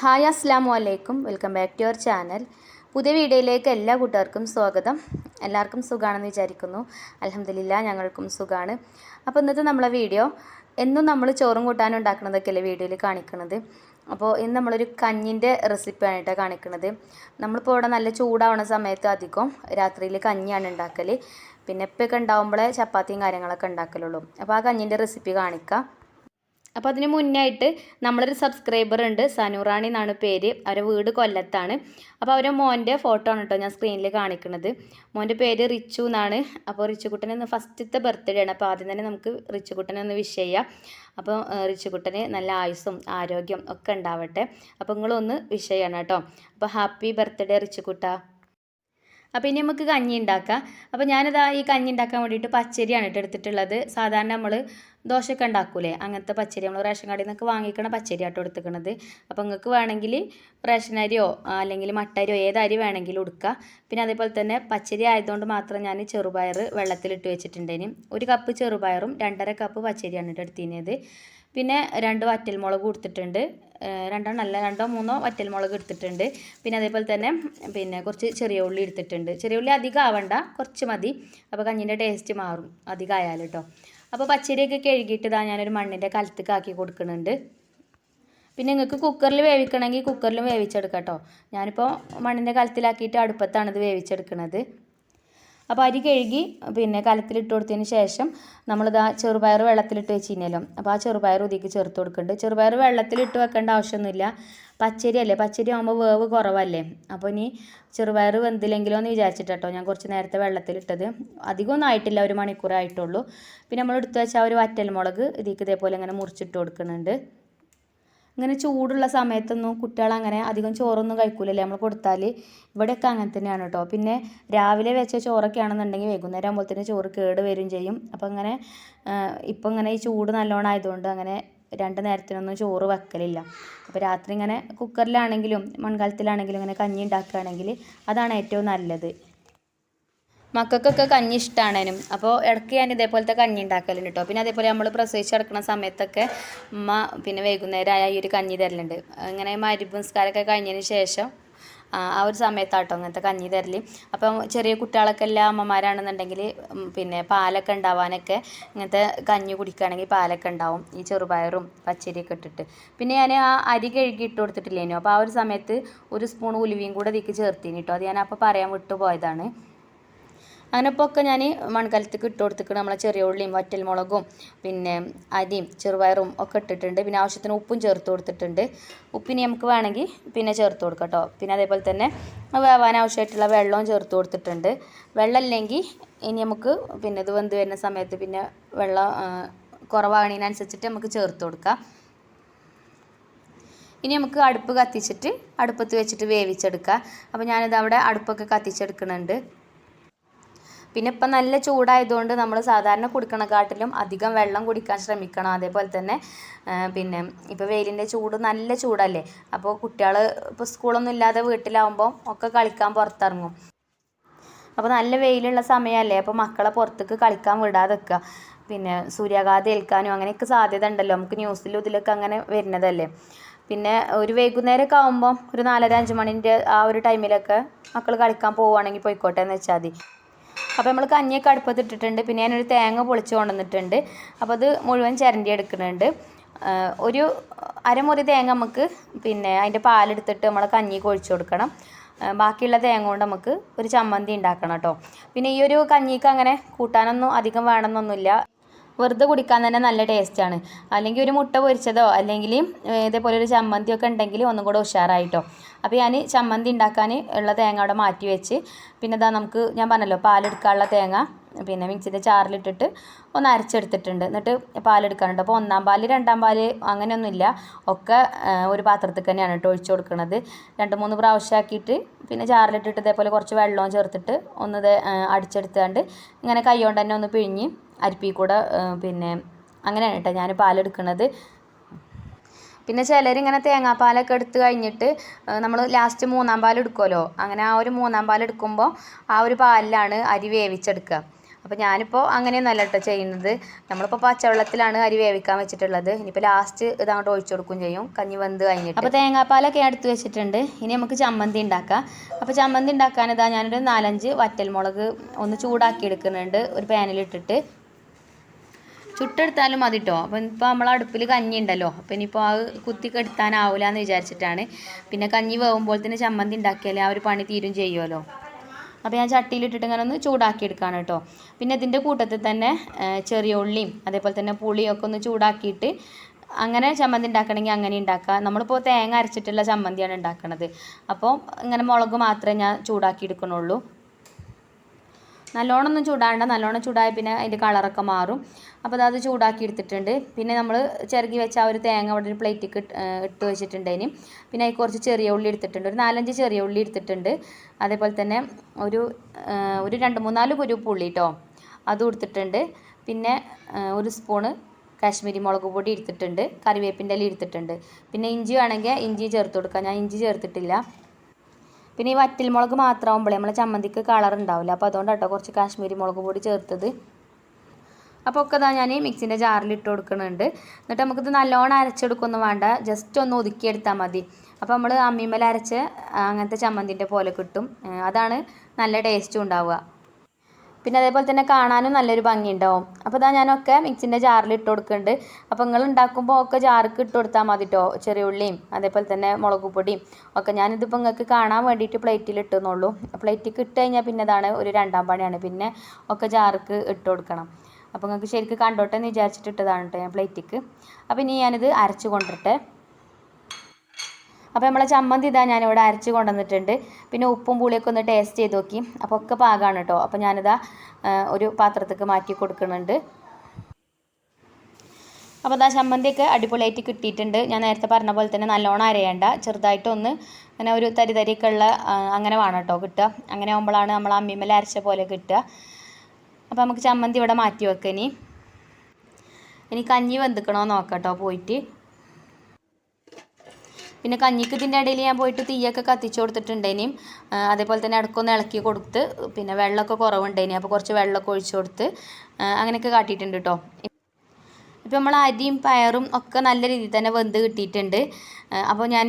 Hi അസ്സാം വലൈക്കും welcome back to your channel. പുതിയ വീഡിയോയിലേക്ക് എല്ലാ കൂട്ടുകാർക്കും സ്വാഗതം. എല്ലാവർക്കും സുഖമാണെന്ന് വിചാരിക്കുന്നു. അലഹമില്ല ഞങ്ങൾക്കും സുഖമാണ് അപ്പോൾ ഇന്നത്തെ നമ്മളെ വീഡിയോ എന്നും നമ്മൾ ചോറും കൂട്ടാനും ഉണ്ടാക്കുന്നതൊക്കെയല്ലേ വീഡിയോയിൽ കാണിക്കുന്നത് അപ്പോൾ ഇന്ന് നമ്മളൊരു കഞ്ഞിന്റെ റെസിപ്പിയാണ് കേട്ടോ കാണിക്കുന്നത് നമ്മളിപ്പോൾ ഇവിടെ നല്ല ചൂടാവുന്ന സമയത്ത് അധികം രാത്രിയിൽ കഞ്ഞിയാണ് ഉണ്ടാക്കൽ പിന്നെ ഇപ്പൊക്കെ ഉണ്ടാവുമ്പോഴേ ചപ്പാത്തിയും കാര്യങ്ങളൊക്കെ ഉണ്ടാക്കലുള്ളൂ. അപ്പോൾ ആ കഞ്ഞിന്റെ റെസിപ്പി കാണിക്കാം. അപ്പോൾ അതിന് മുന്നായിട്ട് നമ്മളൊരു സബ്സ്ക്രൈബർ ഉണ്ട്. സനുറാണി എന്നാണ് പേര്. അവരെ വീട് കൊല്ലത്താണ്. അപ്പോൾ അവരെ മോന്റെ ഫോട്ടോ ആണ് കേട്ടോ ഞാൻ സ്ക്രീനിൽ കാണിക്കുന്നത് മോന്റെ പേര് റിച്ചു എന്നാണ്. അപ്പോൾ റിച്ചുകുട്ടൻ ഇന്ന് ഫസ്റ്റത്തെ ബർത്ത്ഡേ ആണ്. അപ്പോൾ ആദ്യം തന്നെ നമുക്ക് റിച്ചുകുട്ടനെ ഒന്ന് വിഷ് ചെയ്യാം. അപ്പോൾ റിച്ചുകുട്ടന് നല്ല ആയുസ്സും ആരോഗ്യം ഒക്കെ ഉണ്ടാവട്ടെ. അപ്പോൾ നിങ്ങളൊന്ന് വിഷ് ചെയ്യണം കേട്ടോ അപ്പോൾ ഹാപ്പി ബർത്ത്ഡേ റിച്ചുകുട്ട. അപ്പോൾ ഇനി നമുക്ക് കഞ്ഞി ഉണ്ടാക്കാം. അപ്പോൾ ഞാനിതാ ഈ കഞ്ഞി ഉണ്ടാക്കാൻ വേണ്ടിയിട്ട് പച്ചരിയാണ് കേട്ടോ എടുത്തിട്ടുള്ളത്. സാധാരണ നമ്മൾ ദോശയൊക്കെ ഉണ്ടാക്കൂലേ? അങ്ങനത്തെ പച്ചരി നമ്മൾ റേഷൻ കടയിൽ നിന്നൊക്കെ വാങ്ങിക്കണ പച്ചരി ആട്ടോ എടുത്തിക്കണത്. അപ്പോൾ നിങ്ങൾക്ക് വേണമെങ്കിൽ റേഷൻ അരിയോ അല്ലെങ്കിൽ മട്ടരിയോ ഏത് അരി വേണമെങ്കിലും എടുക്കുക പിന്നെ അതേപോലെ തന്നെ പച്ചരി ആയതുകൊണ്ട് മാത്രം ഞാൻ ചെറുപയർ വെള്ളത്തിലിട്ട് വെച്ചിട്ടുണ്ടേനും ഒരു കപ്പ് ചെറുപയറും രണ്ടര കപ്പ് പച്ചരിയാണ് എടുത്തിരുന്നത്. പിന്നെ രണ്ട് വറ്റൽമുളക് കൊടുത്തിട്ടുണ്ട് രണ്ടെണ്ണം അല്ല രണ്ടോ മൂന്നോ വറ്റൽമുളക് എടുത്തിട്ടുണ്ട്. പിന്നെ അതേപോലെ തന്നെ പിന്നെ കുറച്ച് ചെറിയ ഉള്ളി എടുത്തിട്ടുണ്ട്. ചെറിയ ഉള്ളി അധികം ആവണ്ട കുറച്ച് മതി. അപ്പോൾ കഞ്ഞിന്റെ ടേസ്റ്റ് മാറും അധികം ആയാലും കേട്ടോ അപ്പോൾ പച്ചരിയൊക്കെ കഴുകിയിട്ട് ഇതാ ഞാനൊരു മണ്ണിന്റെ കലത്തേക്ക് ആക്കി കൊടുക്കുന്നുണ്ട്. പിന്നെ നിങ്ങൾക്ക് കുക്കറിൽ വേവിക്കണമെങ്കിൽ കുക്കറിലും വേവിച്ചെടുക്കാം കേട്ടോ ഞാനിപ്പോൾ മണ്ണിന്റെ കലത്തിലാക്കിയിട്ട് അടുപ്പത്താണ് ഇത് വേവിച്ചെടുക്കുന്നത് അപ്പോൾ അരി കഴുകി പിന്നെ കലത്തിലിട്ട് കൊടുത്തതിന് ശേഷം നമ്മളിതാ ചെറുപയർ വെള്ളത്തിലിട്ട് വെച്ചിരുന്നല്ലോ അപ്പോൾ ആ ചെറുപയർ ഉതിക്ക് ചേർത്ത് കൊടുക്കുന്നുണ്ട് ചെറുപയർ വെള്ളത്തിലിട്ട് വെക്കേണ്ട ആവശ്യമൊന്നുമില്ല. പച്ചരി അല്ലേ? പച്ചരി ആകുമ്പോൾ വേവ് കുറവല്ലേ? അപ്പോൾ ഇനി ചെറുപയർ വെന്തില്ലെങ്കിലോ എന്ന് വിചാരിച്ചിട്ടോ ഞാൻ കുറച്ച് നേരത്തെ വെള്ളത്തിലിട്ടത്. അധികമൊന്നും ആയിട്ടില്ല ഒരു മണിക്കൂറായിട്ടുള്ളൂ പിന്നെ നമ്മൾ എടുത്തു വെച്ചാൽ ഒരു വറ്റൽ മുളക് ഇതിലേക്ക് ഇതേപോലെ ഇങ്ങനെ മുറിച്ചിട്ട് കൊടുക്കുന്നുണ്ട്. ഇങ്ങനെ ചൂടുള്ള സമയത്തൊന്നും കുട്ടികൾ അങ്ങനെ അധികം ചോറൊന്നും കഴിക്കൂലല്ലേ നമ്മൾ കൊടുത്താൽ? ഇവിടെയൊക്കെ അങ്ങനെ തന്നെയാണ് കേട്ടോ. പിന്നെ രാവിലെ വെച്ച ചോറൊക്കെ ആണെന്നുണ്ടെങ്കിൽ വൈകുന്നേരം ആകുമ്പോഴത്തേന് ചോറ് കേട് വരും ചെയ്യും. അപ്പോൾ അങ്ങനെ ഇപ്പം ഇങ്ങനെ ഈ ചൂട് നല്ലോണം ആയതുകൊണ്ട് അങ്ങനെ രണ്ട് നേരത്തിനൊന്നും ചോറ് വെക്കലില്ല. അപ്പോൾ രാത്രി ഇങ്ങനെ കുക്കറിലാണെങ്കിലും മൺകാലത്തിലാണെങ്കിലും ഇങ്ങനെ കഞ്ഞി ഉണ്ടാക്കുകയാണെങ്കിൽ അതാണ് ഏറ്റവും നല്ലത്. മക്കൾക്കൊക്കെ കഞ്ഞി ഇഷ്ടമാണേനും അപ്പോൾ ഇടയ്ക്ക് ഞാൻ ഇതേപോലത്തെ കഞ്ഞി ഉണ്ടാക്കലുണ്ട് കേട്ടോ പിന്നെ അതേപോലെ നമ്മൾ പ്രസവിച്ച് കിടക്കുന്ന സമയത്തൊക്കെ ഉമ്മ പിന്നെ വൈകുന്നേരം ആയ ഈ ഒരു കഞ്ഞി തരലുണ്ട്. അങ്ങനെ മരുപുംസ്കാരമൊക്കെ കഴിഞ്ഞതിന് ശേഷം ആ ഒരു സമയത്താട്ടോ അങ്ങനത്തെ കഞ്ഞി തരൽ അപ്പം ചെറിയ കുട്ടികളൊക്കെ എല്ലാ അമ്മമാരാണെന്നുണ്ടെങ്കിൽ പിന്നെ പാലൊക്കെ ഉണ്ടാവാനൊക്കെ ഇങ്ങനത്തെ കഞ്ഞി കുടിക്കുകയാണെങ്കിൽ പാലൊക്കെ ഉണ്ടാവും. ഈ ചെറുപയറും പച്ചരിയൊക്കെ ഇട്ടിട്ട്. പിന്നെ ഞാൻ ആ അരി കഴുകി ഇട്ട് കൊടുത്തിട്ടില്ലേനു? അപ്പോൾ ആ ഒരു സമയത്ത് ഒരു സ്പൂൺ ഉലുവയും കൂടെ ഇതിക്ക് ചേർത്തിന് കേട്ടോ അത് ഞാൻ അപ്പോൾ പറയാൻ വിട്ടുപോയതാണ്. അങ്ങനെ ഇപ്പോൾ ഒക്കെ ഞാൻ മൺകലത്തേക്ക് ഇട്ട് കൊടുത്തിട്ട് നമ്മളെ ചെറിയ ഉള്ളിയും വറ്റൽ മുളകും പിന്നെ അരിയും ചെറുപയറും ഒക്കെ ഇട്ടിട്ടുണ്ട്. പിന്നെ ആവശ്യത്തിന് ഉപ്പും ചേർത്ത് കൊടുത്തിട്ടുണ്ട്. ഉപ്പിന് നമുക്ക് വേണമെങ്കിൽ പിന്നെ ചേർത്ത് കൊടുക്കാം കേട്ടോ പിന്നെ അതേപോലെ തന്നെ വേവാൻ ആവശ്യമായിട്ടുള്ള വെള്ളവും ചേർത്ത് കൊടുത്തിട്ടുണ്ട്. വെള്ളം ഇല്ലെങ്കിൽ ഇനി നമുക്ക് പിന്നെ ഇത് വെന്ത് വരുന്ന സമയത്ത് പിന്നെ വെള്ളം കുറവാണതിനനുസരിച്ചിട്ട് നമുക്ക് ചേർത്ത് കൊടുക്കാം. ഇനി നമുക്ക് അടുപ്പ് കത്തിച്ചിട്ട് അടുപ്പത്ത് വെച്ചിട്ട് വേവിച്ചെടുക്കാം. അപ്പോൾ ഞാനിത് അവിടെ അടുപ്പൊക്കെ കത്തിച്ചെടുക്കുന്നുണ്ട്. പിന്നെ ഇപ്പം നല്ല ചൂടായതുകൊണ്ട് നമ്മൾ സാധാരണ കുടിക്കണക്കാട്ടിലും അധികം വെള്ളം കുടിക്കാൻ ശ്രമിക്കണം. അതേപോലെ തന്നെ പിന്നെ ഇപ്പോൾ വെയിലിന്റെ ചൂട് നല്ല ചൂടല്ലേ? അപ്പോൾ കുട്ടികൾ ഇപ്പോൾ സ്കൂളൊന്നും ഇല്ലാതെ വീട്ടിലാവുമ്പോൾ ഒക്കെ കളിക്കാൻ പുറത്തിറങ്ങും. അപ്പോൾ നല്ല വെയിലുള്ള സമയമല്ലേ? അപ്പോൾ മക്കളെ പുറത്തേക്ക് കളിക്കാൻ വിടാതെ വെക്കുക പിന്നെ സൂര്യാഘാതം ഏൽക്കാനും അങ്ങനെയൊക്കെ സാധ്യത ഉണ്ടല്ലോ. നമുക്ക് ന്യൂസിലും ഇതിലൊക്കെ അങ്ങനെ വരുന്നതല്ലേ? പിന്നെ ഒരു വൈകുന്നേരമൊക്കെ ആകുമ്പോൾ ഒരു നാലര അഞ്ച് മണിന്റെ ആ ഒരു ടൈമിലൊക്കെ മക്കൾ കളിക്കാൻ പോവുകയാണെങ്കിൽ പോയിക്കോട്ടെ എന്ന് വെച്ചാൽ മതി. അപ്പോൾ നമ്മൾ കഞ്ഞിയൊക്കെ അടുപ്പത്ത് ഇട്ടിട്ടുണ്ട് പിന്നെ ഞാനൊരു തേങ്ങ പൊളിച്ച് കൊണ്ടുവന്നിട്ടുണ്ട്. അപ്പോൾ അത് മുഴുവൻ ചിരണ്ടി എടുക്കുന്നുണ്ട്. ഒരു അരമുറി തേങ്ങ നമുക്ക് പിന്നെ അതിന്റെ പാലെടുത്തിട്ട് നമ്മൾ കഞ്ഞി കൊഴിച്ചു കൊടുക്കണം. ബാക്കിയുള്ള തേങ്ങ കൊണ്ട് നമുക്ക് ഒരു ചമ്മന്തി ഉണ്ടാക്കണം കേട്ടോ. പിന്നെ ഈ ഒരു കഞ്ഞിക്ക് അങ്ങനെ കൂട്ടാനൊന്നും അധികം വേണമെന്നൊന്നുമില്ല. വെറുതെ കുടിക്കാൻ തന്നെ നല്ല ടേസ്റ്റാണ് അല്ലെങ്കിൽ ഒരു മുട്ട പൊരിച്ചതോ അല്ലെങ്കിൽ ഇതേപോലെ ഒരു ചമ്മന്തിയൊക്കെ ഉണ്ടെങ്കിൽ ഒന്നും കൂടെ ഉഷാറായിട്ടോ. അപ്പോൾ ഞാൻ ചമ്മന്തി ഉണ്ടാക്കാൻ ഉള്ള തേങ്ങ അവിടെ മാറ്റി വെച്ച് പിന്നെ ഇതാ നമുക്ക് ഞാൻ പറഞ്ഞല്ലോ പാലെടുക്കാനുള്ള തേങ്ങ പിന്നെ മിക്സിന്റെ ചാറിലിട്ടിട്ട് ഒന്ന് അരച്ചെടുത്തിട്ടുണ്ട്. എന്നിട്ട് പാലെടുക്കാനുണ്ട്. അപ്പോൾ ഒന്നാം പാൽ രണ്ടാം പാൽ അങ്ങനെയൊന്നുമില്ല. ഒക്കെ ഒരു പാത്രത്തിൽ തന്നെയാണ് കേട്ടോ ഒഴിച്ചു കൊടുക്കുന്നത് രണ്ട് മൂന്ന് പ്രാവശ്യം ആക്കിയിട്ട് പിന്നെ ചാറിലിട്ടിട്ട് ഇതേപോലെ കുറച്ച് വെള്ളവും ചേർത്തിട്ട് ഒന്ന് അടിച്ചെടുത്താണ്ട് ഇങ്ങനെ കൈ കൊണ്ട് തന്നെ ഒന്ന് പിഴിഞ്ഞ് അരിപ്പി കൂടെ പിന്നെ അങ്ങനെയാണ് കേട്ടോ ഞാൻ പാലെടുക്കുന്നത് പിന്നെ ചിലരിങ്ങനെ തേങ്ങാപ്പാലൊക്കെ എടുത്ത് കഴിഞ്ഞിട്ട് നമ്മൾ ലാസ്റ്റ് മൂന്നാം പാൽ എടുക്കുമല്ലോ അങ്ങനെ ആ ഒരു മൂന്നാം പാൽ എടുക്കുമ്പോൾ ആ ഒരു പാലിലാണ് അരി വേവിച്ചെടുക്കുക. അപ്പോൾ ഞാനിപ്പോൾ അങ്ങനെയൊന്നല്ല കേട്ടോ ചെയ്യുന്നത്. നമ്മളിപ്പോൾ പച്ചവെള്ളത്തിലാണ് അരി വേവിക്കാൻ വെച്ചിട്ടുള്ളത്. ഇനിയിപ്പോൾ ലാസ്റ്റ് ഇതങ്ങോട്ട് ഒഴിച്ചു കൊടുക്കുകയും ചെയ്യും. കഞ്ഞി വെന്ത് കഴിഞ്ഞിട്ട്. അപ്പോൾ തേങ്ങാപ്പാലൊക്കെ എടുത്ത് വെച്ചിട്ടുണ്ട്. ഇനി നമുക്ക് ചമ്മന്തി ഉണ്ടാക്കാം. അപ്പോൾ ചമ്മന്തി ഉണ്ടാക്കാൻ ഇതാ ഞാനൊരു നാലഞ്ച് വറ്റൽമുളക് ഒന്ന് ചൂടാക്കി എടുക്കുന്നുണ്ട്. ഒരു പാനിലിട്ടിട്ട്. ചുട്ടെടുത്താലും മതി കേട്ടോ അപ്പം ഇപ്പോൾ നമ്മൾ അടുപ്പിൽ കഞ്ഞി ഉണ്ടല്ലോ. അപ്പം ഇനിയിപ്പോൾ ആ കുത്തി കെടുത്താനാവില്ല എന്ന് വിചാരിച്ചിട്ടാണ്. പിന്നെ കഞ്ഞി വേവുമ്പോൾ തന്നെ ചമ്മന്തി ഉണ്ടാക്കിയാലേ ആ ഒരു പണി തീരും ചെയ്യുമല്ലോ അപ്പോൾ ഞാൻ ചട്ടിയിലിട്ടിട്ട് ഇങ്ങനെ ഒന്ന് ചൂടാക്കി എടുക്കുകയാണ് കേട്ടോ. പിന്നെ ഇതിന്റെ കൂട്ടത്തിൽ തന്നെ ചെറിയ ഉള്ളിയും അതേപോലെ തന്നെ പുളിയൊക്കെ ഒന്ന് ചൂടാക്കിയിട്ട് അങ്ങനെ ചമ്മന്തി ഉണ്ടാക്കണമെങ്കിൽ അങ്ങനെ ഉണ്ടാക്കാം നമ്മളിപ്പോൾ തേങ്ങ അരച്ചിട്ടുള്ള ചമ്മന്തിയാണ് ഉണ്ടാക്കണത്. അപ്പോൾ ഇങ്ങനെ മുളക് മാത്രമേ ഞാൻ ചൂടാക്കി എടുക്കണുള്ളൂ നല്ലോണം ചൂടാണ്ട നല്ലോണം ചൂടായ പിന്നെ അതിന്റെ കളറൊക്കെ മാറും. അപ്പോൾ അത് ചൂടാക്കി എടുത്തിട്ടുണ്ട്. പിന്നെ നമ്മൾ ചിറകി വെച്ച ആ ഒരു തേങ്ങ അവിടെ ഒരു പ്ലേറ്റിക്ക് ഇട്ട് വെച്ചിട്ടുണ്ടതിന് പിന്നെ അതിൽ കുറച്ച് ചെറിയ ഉള്ളി എടുത്തിട്ടുണ്ട്. ഒരു നാലഞ്ച് ചെറിയ ഉള്ളി എടുത്തിട്ടുണ്ട്. അതേപോലെ തന്നെ ഒരു ഒരു രണ്ട് മൂന്നാൽ കുരു പുള്ളി കേട്ടോ അതും എടുത്തിട്ടുണ്ട്. പിന്നെ ഒരു സ്പൂണ് കാശ്മീരി മുളക് പൊടി എടുത്തിട്ടുണ്ട്. കറിവേപ്പിന്റെ ഇല എടുത്തിട്ടുണ്ട്. പിന്നെ ഇഞ്ചി വേണമെങ്കിൽ ഇഞ്ചി ചേർത്ത് കൊടുക്കാം. ഞാൻ ഇഞ്ചി ചേർത്തിട്ടില്ല. പിന്നെ ഈ വറ്റൽ മുളക് മാത്രമാകുമ്പോഴേ നമ്മളെ ചമ്മന്തിക്ക് കളർ ഉണ്ടാവില്ല അപ്പോൾ അതുകൊണ്ടാണ് കേട്ടോ കുറച്ച് കാശ്മീരി മുളക് പൊടി ചേർത്തത്. അപ്പോൾ ഒക്കെ ഇതാ ഞാൻ മിക്സിന്റെ ജാറിൽ ഇട്ട് കൊടുക്കുന്നുണ്ട് എന്നിട്ട് നമുക്കിത് നല്ലോണം അരച്ചെടുക്കൊന്നും വേണ്ട. ജസ്റ്റ് ഒന്ന് ഒതുക്കിയെടുത്താൽ മതി. അപ്പോൾ നമ്മൾ അമ്മിമേൽ അരച്ച് അങ്ങനത്തെ ചമ്മന്തിന്റെ പോലെ കിട്ടും. അതാണ് നല്ല ടേസ്റ്റും ഉണ്ടാവുക. പിന്നെ അതേപോലെ തന്നെ കാണാനും നല്ലൊരു ഭംഗി ഉണ്ടാവും അപ്പോൾ ഇതാ ഞാനൊക്കെ മിക്സിന്റെ ജാറിൽ ഇട്ട് കൊടുക്കുന്നുണ്ട്. അപ്പോൾ നിങ്ങൾ ഉണ്ടാക്കുമ്പോൾ ഒക്കെ ജാർക്ക് ഇട്ട് കൊടുത്താൽ മതി കേട്ടോ ചെറിയ ഉള്ളിയും അതേപോലെ തന്നെ മുളക് പൊടിയും ഒക്കെ ഞാനിതിപ്പോൾ നിങ്ങൾക്ക് കാണാൻ വേണ്ടിയിട്ട് പ്ലേറ്റിൽ ഇട്ടുന്നുള്ളൂ. പ്ലേറ്റിൽ ഇട്ട് കഴിഞ്ഞാൽ പിന്നെ ഇതാണ് ഒരു രണ്ടാം പണിയാണ്. പിന്നെ ഒക്കെ ജാർക്ക് ഇട്ട് കൊടുക്കണം. അപ്പോൾ നിങ്ങൾക്ക് ശരിക്കും കണ്ടോട്ടെ എന്ന് വിചാരിച്ചിട്ട് ഇട്ടതാണ് കേട്ടോ ഞാൻ പ്ലേറ്റിക്ക്. അപ്പോൾ ഇനി ഞാനിത് അരച്ച് കൊണ്ടിട്ടെ അപ്പോൾ നമ്മളെ ചമ്മന്തി ഇതാ ഞാനിവിടെ അരച്ച് കൊണ്ടുവന്നിട്ടുണ്ട്. പിന്നെ ഉപ്പും പുളിയൊക്കെ ഒന്ന് ടേസ്റ്റ് ചെയ്ത് നോക്കി. അപ്പോൾ ഒക്കെ പാകമാണ് കേട്ടോ അപ്പോൾ ഞാനിതാ ഒരു പാത്രത്തേക്ക് മാറ്റി കൊടുക്കുന്നുണ്ട്. അപ്പോൾ അതാ ചമ്മന്തിയൊക്കെ അടിപൊളിയായിട്ട് കിട്ടിയിട്ടുണ്ട്. ഞാൻ നേരത്തെ പറഞ്ഞ പോലെ തന്നെ നല്ലോണം അരയേണ്ട. ചെറുതായിട്ടൊന്ന് അങ്ങനെ ഒരു തരി തരിയൊക്കെ ഉള്ള അങ്ങനെ വേണം കേട്ടോ കിട്ടുക. അങ്ങനെ ആകുമ്പോഴാണ് നമ്മൾ അമ്മിമേൽ അരച്ച പോലെ കിട്ടുക. അപ്പോൾ നമുക്ക് ചമ്മന്തി ഇവിടെ മാറ്റി വെക്കാം ഇനി. ഇനി കഞ്ഞി വെന്തിക്കണോ നോക്കാം കേട്ടോ പോയിട്ട്. പിന്നെ കഞ്ഞിക്ക് ഇതിന്റെ ഇടയിൽ ഞാൻ പോയിട്ട് തീയൊക്കെ കത്തിച്ചു കൊടുത്തിട്ടുണ്ടേനും. അതേപോലെ തന്നെ ഇടക്കൊന്ന് ഇളക്കി കൊടുത്ത് പിന്നെ വെള്ളമൊക്കെ കുറവുണ്ടേനി. അപ്പോൾ കുറച്ച് വെള്ളമൊക്കെ ഒഴിച്ചു കൊടുത്ത് അങ്ങനെയൊക്കെ കാട്ടിയിട്ടുണ്ട് കേട്ടോ ഇപ്പോൾ നമ്മൾ അരിയും പയറും ഒക്കെ നല്ല രീതിയിൽ തന്നെ വെന്ത് കിട്ടിയിട്ടുണ്ട്. അപ്പോൾ ഞാൻ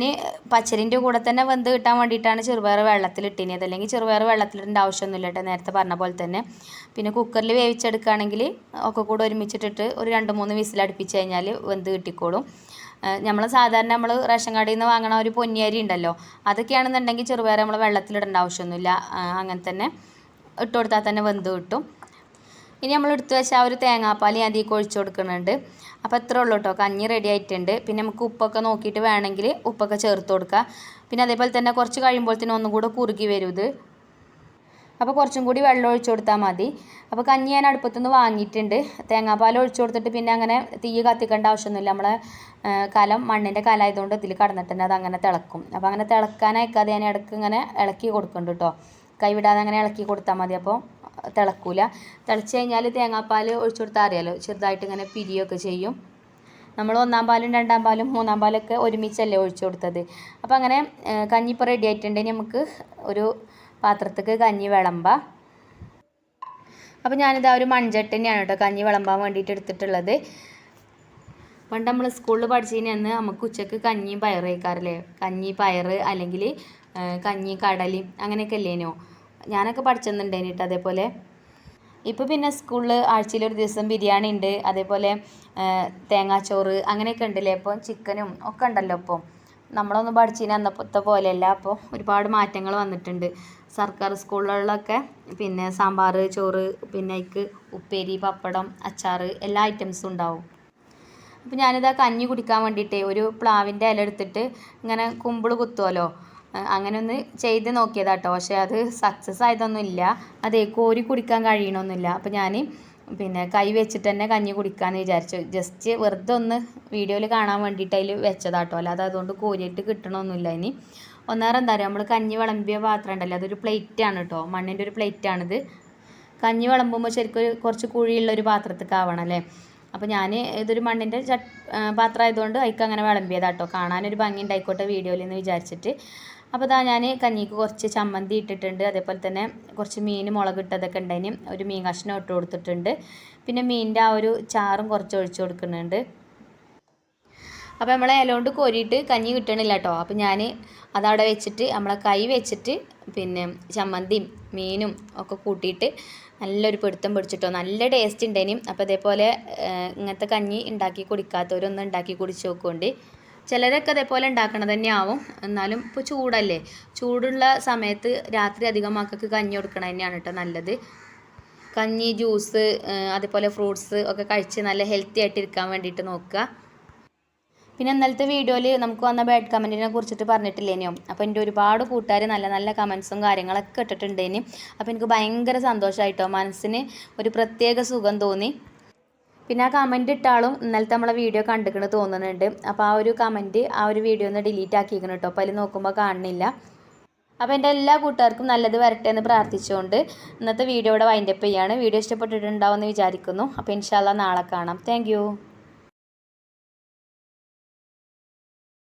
പച്ചരിന്റെ കൂടെ തന്നെ വെന്ത് കിട്ടാൻ വേണ്ടിയിട്ടാണ് ചെറുപയർ വെള്ളത്തിലിട്ടിനത് അല്ലെങ്കിൽ ചെറുപയർ വെള്ളത്തിലിടേണ്ട ആവശ്യമൊന്നുമില്ല കേട്ടോ നേരത്തെ പറഞ്ഞ പോലെ തന്നെ. പിന്നെ കുക്കറിൽ വേവിച്ചെടുക്കുകയാണെങ്കിൽ ഒക്കെ കൂടെ ഒരുമിച്ചിട്ടിട്ട് ഒരു രണ്ട് മൂന്ന് വിസിൽ അടുപ്പിച്ച് കഴിഞ്ഞാൽ വെന്ത് കിട്ടിക്കോളും. നമ്മൾ സാധാരണ നമ്മൾ റേഷൻ കടയിൽ നിന്ന് വാങ്ങണ ഒരു പൊന്നിയരി ഉണ്ടല്ലോ അതൊക്കെയാണെന്നുണ്ടെങ്കിൽ ചെറുപയർ നമ്മൾ വെള്ളത്തിലിടേണ്ട ആവശ്യമൊന്നുമില്ല. അങ്ങനെ തന്നെ ഇട്ട് കൊടുത്താൽ തന്നെ വെന്ത് കിട്ടും. ഇനി നമ്മൾ എടുത്തു വെച്ച ആ ഒരു തേങ്ങാപ്പാൽ ഞാൻ അതിൽ ഒഴിച്ചു കൊടുക്കുന്നുണ്ട്. അപ്പോൾ എത്ര ഉള്ളൂ കേട്ടോ കഞ്ഞി റെഡി ആയിട്ടുണ്ട്. പിന്നെ നമുക്ക് ഉപ്പൊക്കെ നോക്കിയിട്ട് വേണമെങ്കിൽ ഉപ്പൊക്കെ ചേർത്ത് കൊടുക്കുക പിന്നെ അതേപോലെ തന്നെ കുറച്ച് കഴിയുമ്പോഴത്തേനും ഒന്നും കൂടെ കുറുകി വരും ഇത്. അപ്പോൾ കുറച്ചും കൂടി വെള്ളം ഒഴിച്ചു കൊടുത്താൽ മതി. അപ്പോൾ കഞ്ഞി ഞാൻ അടുപ്പത്തുനിന്ന് വാങ്ങിയിട്ടുണ്ട്. തേങ്ങാപ്പാൽ ഒഴിച്ചു കൊടുത്തിട്ട് പിന്നെ അങ്ങനെ തീ കത്തിക്കേണ്ട ആവശ്യമൊന്നുമില്ല. നമ്മളെ കലം മണ്ണിന്റെ കലായതുകൊണ്ട് ഇതിൽ കടന്നിട്ടുണ്ട് അത് അങ്ങനെ തിളക്കും. അപ്പോൾ അങ്ങനെ തിളക്കാനയക്കാതെ ഞാൻ ഇടയ്ക്ക് ഇങ്ങനെ ഇളക്കി കൊടുക്കുന്നുണ്ട് കേട്ടോ കൈവിടാതെ അങ്ങനെ ഇളക്കി കൊടുത്താൽ മതി. അപ്പോൾ തിളക്കൂല. തിളച്ച് കഴിഞ്ഞാൽ തേങ്ങാപ്പാൽ ഒഴിച്ചു കൊടുത്താൽ അറിയാലോ. ചെറുതായിട്ട് ഇങ്ങനെ പിരിയൊക്കെ ചെയ്യും. നമ്മൾ ഒന്നാം പാലും രണ്ടാം പാലും മൂന്നാം പാലൊക്കെ ഒരുമിച്ചല്ലേ ഒഴിച്ചു കൊടുത്തത്. അപ്പോൾ അങ്ങനെ കഞ്ഞിപ്പം റെഡി ആയിട്ടുണ്ടെങ്കിൽ നമുക്ക് ഒരു പാത്രത്തേക്ക് കഞ്ഞി വിളമ്പാം. അപ്പോൾ ഞാനിതാ ഒരു മൺചട്ടിനെയാണ് കേട്ടോ കഞ്ഞി വിളമ്പാൻ വേണ്ടിയിട്ട് എടുത്തിട്ടുള്ളത്. പണ്ട് നമ്മൾ സ്കൂളിൽ പഠിച്ചതിന് അന്ന് നമുക്ക് ഉച്ചയ്ക്ക് കഞ്ഞിയും പയർ കഴിക്കാറില്ലേ? കഞ്ഞി പയർ അല്ലെങ്കിൽ കഞ്ഞി കടലി അങ്ങനെയൊക്കെ അല്ലേനോ ഞാനൊക്കെ പഠിച്ചെന്നുണ്ടേനി കേട്ടോ അതേപോലെ. ഇപ്പോൾ പിന്നെ സ്കൂളിൽ ആഴ്ചയിൽ ഒരു ദിവസം ബിരിയാണി ഉണ്ട് അതേപോലെ തേങ്ങാച്ചോറ് അങ്ങനെയൊക്കെ ഉണ്ടല്ലേ? അപ്പോൾ ചിക്കനും ഒക്കെ ഉണ്ടല്ലോ ഇപ്പോൾ നമ്മളൊന്നും പഠിച്ചതിന് അന്നത്തെ പോലെയല്ല. അപ്പോൾ ഒരുപാട് മാറ്റങ്ങൾ വന്നിട്ടുണ്ട്. സർക്കാർ സ്കൂളുകളിലൊക്കെ പിന്നെ സാമ്പാർ ചോറ് പിന്നെ അതിക്ക് ഉപ്പേരി പപ്പടം അച്ചാർ എല്ലാ ഐറ്റംസും ഉണ്ടാവും. അപ്പോൾ ഞാനിതാ കഞ്ഞി കുടിക്കാൻ വേണ്ടിയിട്ട് ഒരു പ്ലാവിന്റെ ഇല എടുത്തിട്ട് ഇങ്ങനെ കുമ്പിൾ കുത്തുമല്ലോ അങ്ങനെ ഒന്ന് ചെയ്ത് നോക്കിയതാട്ടോ. പക്ഷേ അത് സക്സസ് ആയതൊന്നുമില്ല. അതേ കോരി കുടിക്കാൻ കഴിയണമൊന്നുമില്ല അപ്പോൾ ഞാൻ പിന്നെ കൈ വെച്ചിട്ട് തന്നെ കഞ്ഞി കുടിക്കാമെന്ന് വിചാരിച്ചു. ജസ്റ്റ് വെറുതെ ഒന്ന് വീഡിയോയിൽ കാണാൻ വേണ്ടിയിട്ട് അതിൽ വെച്ചതാട്ടോ. അല്ലാതെ അതുകൊണ്ട് കോരിയിട്ട് കിട്ടണമൊന്നുമില്ല ഇനി. ഒന്നേറെ എന്താ പറയുക നമ്മൾ കഞ്ഞി വിളമ്പിയ പാത്രം ഉണ്ടല്ലോ അതൊരു പ്ലേറ്റ് ആണ് കേട്ടോ മണ്ണിന്റെ ഒരു പ്ലേറ്റ് ആണിത് കഞ്ഞി വിളമ്പുമ്പോൾ ശരിക്കും ഒരു കുറച്ച് കുഴിയുള്ള ഒരു പാത്രത്തേക്ക് ആവണം അല്ലേ? അപ്പോൾ ഞാൻ ഇതൊരു മണ്ണിന്റെ ചട്ട് പാത്രം ആയതുകൊണ്ട് അതിക്ക് അങ്ങനെ വിളമ്പിയതാട്ടോ കാണാനൊരു ഭംഗി ഉണ്ടായിക്കോട്ടെ വീഡിയോയിൽ എന്ന് വിചാരിച്ചിട്ട്. അപ്പോൾ ഇതാ ഞാൻ കഞ്ഞിക്ക് കുറച്ച് ചമ്മന്തി ഇട്ടിട്ടുണ്ട്. അതേപോലെ തന്നെ കുറച്ച് മീൻ മുളക് ഇട്ടതൊക്കെ ഉണ്ടായിന് ഒരു മീൻ കഷ്ണം ഇട്ട് കൊടുത്തിട്ടുണ്ട്. പിന്നെ മീനിന്റെ ആ ഒരു ചാറും കുറച്ച് ഒഴിച്ച് കൊടുക്കുന്നുണ്ട്. അപ്പോൾ നമ്മളെ ഇലകൊണ്ട് കോരിയിട്ട് കഞ്ഞി കിട്ടണില്ല കേട്ടോ അപ്പോൾ ഞാൻ അതവിടെ വെച്ചിട്ട് നമ്മളെ കൈ വെച്ചിട്ട് പിന്നെ ചമ്മന്തിയും മീനും ഒക്കെ കൂട്ടിയിട്ട് നല്ലൊരു പിടുത്തം പിടിച്ചിട്ടോ. നല്ല ടേസ്റ്റ് ഉണ്ടേനും. അപ്പോൾ ഇതേപോലെ ഏഹ്, ഇങ്ങനത്തെ കഞ്ഞി ഉണ്ടാക്കി കുടിക്കാത്തവരൊന്നും ഉണ്ടാക്കി കുടിച്ച് നോക്കുകൊണ്ട് ചിലരൊക്കെ അതേപോലെ ഉണ്ടാക്കണത് തന്നെയാവും. എന്നാലും ഇപ്പോൾ ചൂടല്ലേ? ചൂടുള്ള സമയത്ത് രാത്രി അധികം മക്കൾക്ക് കഞ്ഞി കൊടുക്കണത് തന്നെയാണ് കേട്ടോ നല്ലത്. കഞ്ഞി ജ്യൂസ് അതേപോലെ ഫ്രൂട്ട്സ് ഒക്കെ കഴിച്ച് നല്ല ഹെൽത്തി ആയിട്ട് ഇരിക്കാൻ വേണ്ടിയിട്ട് നോക്കുക. പിന്നെ ഇന്നലത്തെ വീഡിയോയിൽ നമുക്ക് വന്ന ബാഡ് കമന്റിനെ കുറിച്ചിട്ട് പറഞ്ഞിട്ടില്ലേനോ അപ്പോൾ എന്റെ ഒരുപാട് കൂട്ടുകാർ നല്ല നല്ല കമൻസും കാര്യങ്ങളൊക്കെ ഇട്ടിട്ടുണ്ടേനി. അപ്പോൾ എനിക്ക് ഭയങ്കര സന്തോഷമായിട്ടോ മനസ്സിന് ഒരു പ്രത്യേക സുഖം തോന്നി. പിന്നെ ആ കമന്റ് ഇട്ടാളും ഇന്നലത്തെ നമ്മളെ വീഡിയോ കണ്ടിക്കണ് തോന്നുന്നുണ്ട്. അപ്പോൾ ആ ഒരു കമന്റ് ആ ഒരു വീഡിയോ ഒന്ന് ഡിലീറ്റ് ആക്കിയിരിക്കണം കേട്ടോ അപ്പോൾ അതിൽ നോക്കുമ്പോൾ കാണുന്നില്ല. അപ്പോൾ എന്റെ എല്ലാ കൂട്ടുകാർക്കും നല്ലത് വരട്ടെ എന്ന് പ്രാർത്ഥിച്ചുകൊണ്ട് ഇന്നത്തെ വീഡിയോ ഇവിടെ വൈൻഡപ്പ് ചെയ്യാണ്. വീഡിയോ ഇഷ്ടപ്പെട്ടിട്ടുണ്ടാവുമെന്ന് വിചാരിക്കുന്നു. അപ്പോൾ ഇൻഷാല്ല നാളെ കാണാം. താങ്ക്